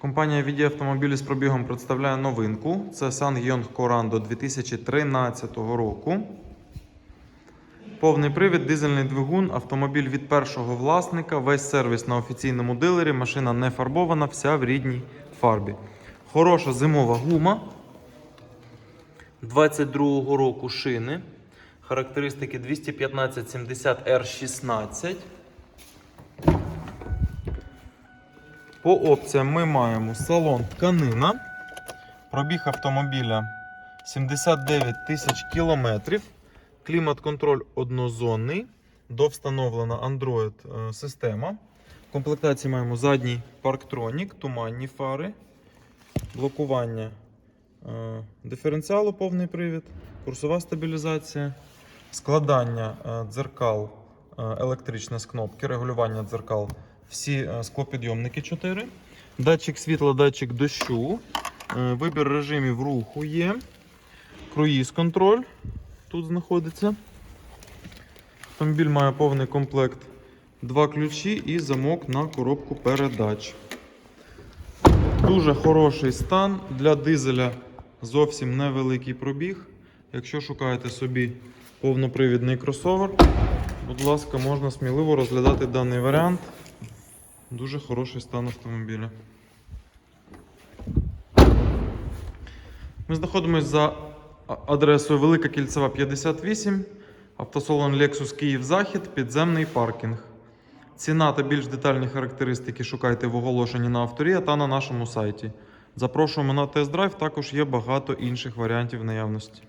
Компанія VD автомобілі з пробігом представляє новинку. Це Ssangyong Corando 2013 року. Повний привід, дизельний двигун, автомобіль від першого власника, весь сервіс на офіційному дилері, машина не фарбована, вся в рідній фарбі. Хороша зимова гума. 22-го року шини. Характеристики 215-70 R16. По опціям ми маємо салон тканина. Пробіг автомобіля 79 тисяч кілометрів. Клімат-контроль однозонний. Довстановлена Android е, система. В комплектації маємо задній парктронік, туманні фари, блокування е, диференціалу повний привід, курсова стабілізація, складання е, дзеркал електричне з кнопки, регулювання дзеркал, всі е, склопідйомники 4, датчик світла, датчик дощу, е, вибір режимів руху є, круїз контроль тут знаходиться. Автомобіль має повний комплект, два ключі і замок на коробку передач. Дуже хороший стан для дизеля зовсім невеликий пробіг. Якщо шукаєте собі повнопривідний кросовер, будь ласка, можна сміливо розглядати даний варіант. Дуже хороший стан автомобіля. Ми знаходимося за адресою Велика Кільцева 58, автосалон Lexus Київ Захід, підземний паркінг. Ціна та більш детальні характеристики шукайте в оголошенні на авторія та на нашому сайті. Запрошуємо на тест-драйв, також є багато інших варіантів наявності.